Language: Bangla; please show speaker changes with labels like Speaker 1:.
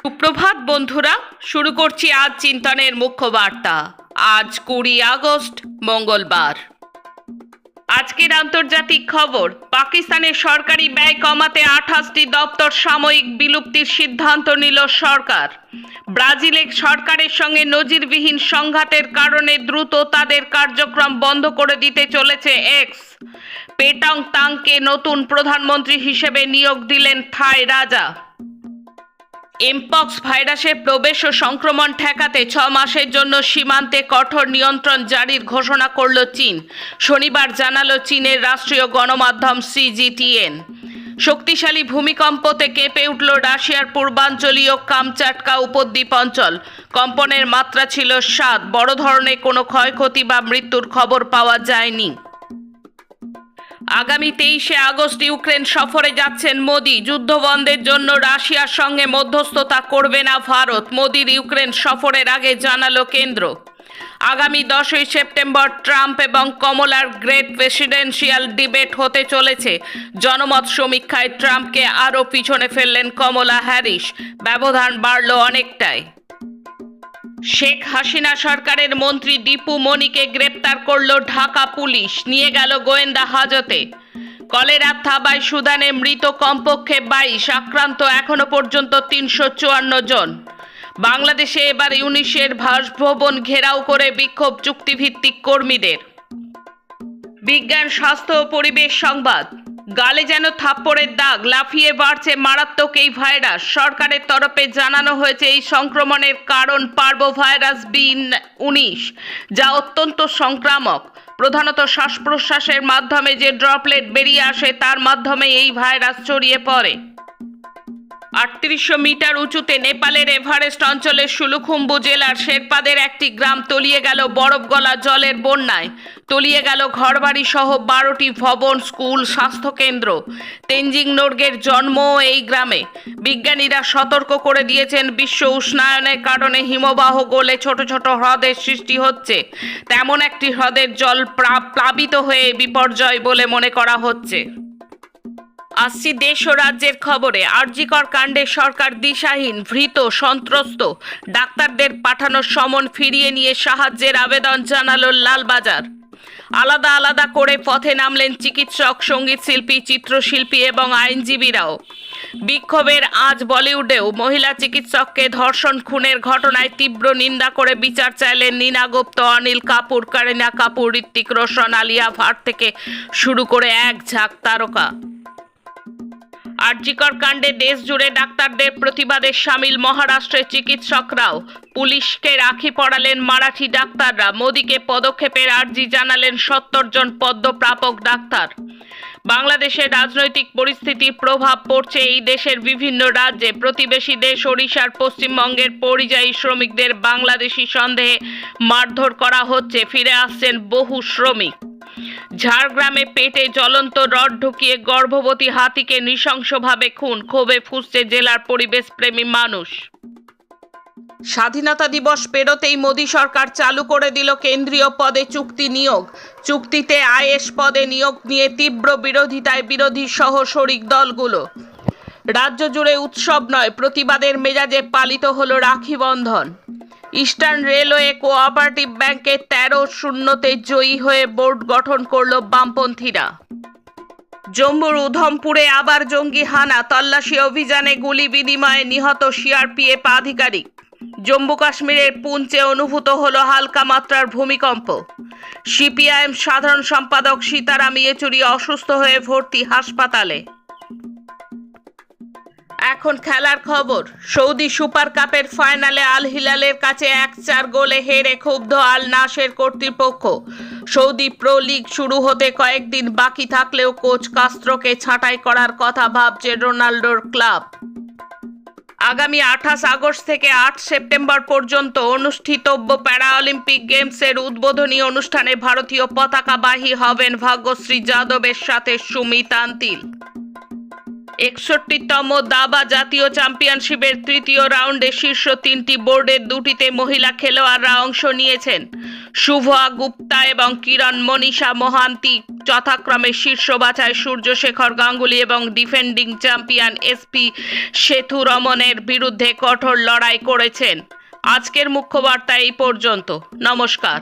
Speaker 1: সুপ্রভাত, বন্ধুরা। শুরু করছি আজ চিন্তনের মুখ্য বার্তা। আজ কুড়ি আগস্ট, মঙ্গলবার। আজকের আন্তর্জাতিক খবর, পাকিস্তানের সরকারি ব্যয় কমাতে আঠাশটি দপ্তর সাময়িক বিলুপ্তির সিদ্ধান্ত নিল সরকার। ব্রাজিলে সরকারের সঙ্গে নজিরবিহীন সংঘাতের কারণে দ্রুত তাদের কার্যক্রম বন্ধ করে দিতে চলেছে এক্স। পেটং তাংকে নতুন প্রধানমন্ত্রী হিসেবে নিয়োগ দিলেন থাই রাজা। এমপক্স ভাইরাসের প্রবেশ ও সংক্রমণ ঠেকাতে ছ মাসের জন্য সীমান্তে কঠোর নিয়ন্ত্রণ জারির ঘোষণা করল চীন। শনিবার জানালো চীনের রাষ্ট্রীয় গণমাধ্যম সিজিটিএন শক্তিশালী ভূমিকম্পতে কেঁপে উঠল রাশিয়ার পূর্বাঞ্চলীয় কামচাটকা উপদ্বীপ অঞ্চল। কম্পনের মাত্রা ছিল সাত। বড় ধরনের কোনো ক্ষয়ক্ষতি বা মৃত্যুর খবর পাওয়া যায়নি। আগামী তেইশে আগস্ট ইউক্রেন সফরে যাচ্ছেন মোদি। যুদ্ধবন্ধের জন্য রাশিয়ার সঙ্গে মধ্যস্থতা করবে না ভারত, মোদির ইউক্রেন সফরের আগে জানালো কেন্দ্র। আগামী দশই সেপ্টেম্বর ট্রাম্প এবং কমলার গ্রেট প্রেসিডেন্সিয়াল ডিবেট হতে চলেছে। জনমত সমীক্ষায় ট্রাম্পকে আরও পিছনে ফেললেন কমলা হ্যারিস। ব্যবধান বাড়ল অনেকটাই। শেখ হাসিনা সরকারের মন্ত্রী দীপু মনিকে গ্রেপ্তার করল ঢাকা পুলিশ। নিয়ে গেল গোয়েন্দা হাজতে। কলেরা থাবায় সুদানে মৃত কমপক্ষে বাইশ, আক্রান্ত এখনও পর্যন্ত তিনশো চুয়ান্ন জন। বাংলাদেশে এবার ইউনিশের বাসভবন ঘেরাও করে বিক্ষোভ চুক্তিভিত্তিক কর্মীদের। বিজ্ঞান, স্বাস্থ্য ও পরিবেশ সংবাদ। গালে যেন থাপ্পড়ের দাগ লাফিয়ে বাড়ছে মারাত্মক এই ভাইরাস। সরকারের তরফে জানানো হয়েছে এই সংক্রমণের কারণ পার্বো ভাইরাস বি উনিশ, যা অত্যন্ত সংক্রামক। প্রধানত শ্বাস প্রশ্বাসের মাধ্যমে যে ড্রপলেট বেরিয়ে আসে, তার মাধ্যমে এই ভাইরাস ছড়িয়ে পড়ে। আটত্রিশশো মিটার উঁচুতে নেপালের এভারেস্ট অঞ্চলের সুলুখুম্বু জেলার শেরপাদের একটি গ্রাম তলিয়ে গেল বরফ গলা জলের বন্যায়। তলিয়ে গেল ঘরবাড়ি সহ বারোটি ভবন, স্কুল, স্বাস্থ্যকেন্দ্র। তেনজিং নোর্গের জন্ম এই গ্রামে। বিজ্ঞানীরা সতর্ক করে দিয়েছেন, বিশ্ব উষ্ণায়নের কারণে হিমবাহ গলে ছোট ছোট হ্রদের সৃষ্টি হচ্ছে। তেমন একটি হ্রদের জল প্লাবিত হয়ে বিপর্যয় বলে মনে করা হচ্ছে। আসছি দেশ ও রাজ্যের খবরে। আরজিকর কাণ্ডে সরকার দিশাহীন, ভৃত, সন্ত্রস্ত। ডাক্তারদের পাঠানোর সমন ফিরিয়ে নিয়ে সাহায্যের আবেদন জানালো লালবাজার। আলাদা আলাদা করে পথে নামলেন চিকিৎসক, সংগীত শিল্পী, চিত্রশিল্পী এবং আইনজীবীরাও। বিক্ষোভের আজ বলিউডেও মহিলা চিকিৎসককে ধর্ষণ, খুনের ঘটনায় তীব্র নিন্দা করে বিচার চাইলেন নীনা গুপ্ত অনিল কাপুর, কারিনা কাপুর ঋত্বিক রোশন, আলিয়া ভাট থেকে শুরু করে এক ঝাঁক তারকা। আরজিকর কাণ্ডে দেশ জুড়ে ডাক্তারদের প্রতিবাদে সামিল মহারাষ্ট্রের চিকিৎসকরাও। পুলিশকে রাখি পড়ালেন মারাঠি ডাক্তাররা। মোদীকে পদক্ষেপের আর্জি জানালেন সত্তর জন পদ্মপ্রাপক ডাক্তার। বাংলাদেশের রাজনৈতিক পরিস্থিতির প্রভাব পড়ছে এই দেশের বিভিন্ন রাজ্যে। প্রতিবেশী দেশ ওড়িশার পশ্চিমবঙ্গের পরিযায়ী শ্রমিকদের বাংলাদেশি সন্দেহে মারধর করা হচ্ছে। ফিরে আসছেন বহু শ্রমিক। ঝাড়গ্রামে পেটে জ্বলন্ত রড ঢুকিয়ে গর্ভবতী হাতিকে নৃশংসভাবে খুন, ক্ষোভে ফুসছে জেলার পরিবেশপ্রেমী মানুষ। স্বাধীনতা দিবস পেরোতেই মোদী সরকার চালু করে দিল কেন্দ্রীয় পদে চুক্তি নিয়োগ। চুক্তিতে আইএস পদে নিয়োগ নিয়ে তীব্র বিরোধিতায় বিরোধী সহ শরিক দলগুলো। রাজ্য জুড়ে উৎসব নয়, প্রতিবাদের মেজাজে পালিত হলো Rakhi Bandhan. Eastern railway cooperative ব্যাংকে তেরো শূন্যতে জয়ী হয়ে বোর্ড গঠন করল বামপন্থীরা। জম্মুর উধমপুরে আবার জঙ্গি হানা, তল্লাশি অভিযানে গুলি বিনিময়ে নিহত সিআরপিএফ আধিকারিক। জম্মু কাশ্মীরের পুঞ্চে অনুভূত হল হালকা মাত্রার ভূমিকম্প। সিপিআইএম সাধারণ সম্পাদক সীতারাম ইয়েচুরি অসুস্থ হয়ে ভর্তি হাসপাতালে। এখন খেলার খবর। সৌদি সুপার কাপের ফাইনালে আল হিলালের কাছে এক চার গোলে হেরে ক্ষুব্ধ আল নাসের কর্তৃপক্ষ। সৌদি প্রো লিগ শুরু হতে কয়েকদিন বাকি থাকলেও কোচ কাস্ত্রোকে ছাঁটাই করার কথা ভাবছে রোনাল্ডোর ক্লাব। আগামী আঠাশ আগস্ট থেকে আট সেপ্টেম্বর পর্যন্ত অনুষ্ঠিতব্য প্যারাঅলিম্পিক গেমসের উদ্বোধনী অনুষ্ঠানে ভারতীয় পতাকাবাহী হবেন ভাগ্যশ্রী যাদবের সাথে সুমিত আন্তিল। একষট্টিতম দাবা জাতীয় চ্যাম্পিয়নশিপের তৃতীয় রাউন্ডে শীর্ষ তিনটি বোর্ডের দুটিতে মহিলা খেলোয়াড়রা অংশ নিয়েছেন। শুভা গুপ্তা এবং কিরণ মনীষা মহান্তি যথাক্রমে শীর্ষ বাছায় সূর্যশেখর গাঙ্গুলি এবং ডিফেন্ডিং চ্যাম্পিয়ন এসপি সেতু রমনের বিরুদ্ধে কঠোর লড়াই করেছেন। আজকের মুখ্য বার্তা এই পর্যন্ত। নমস্কার।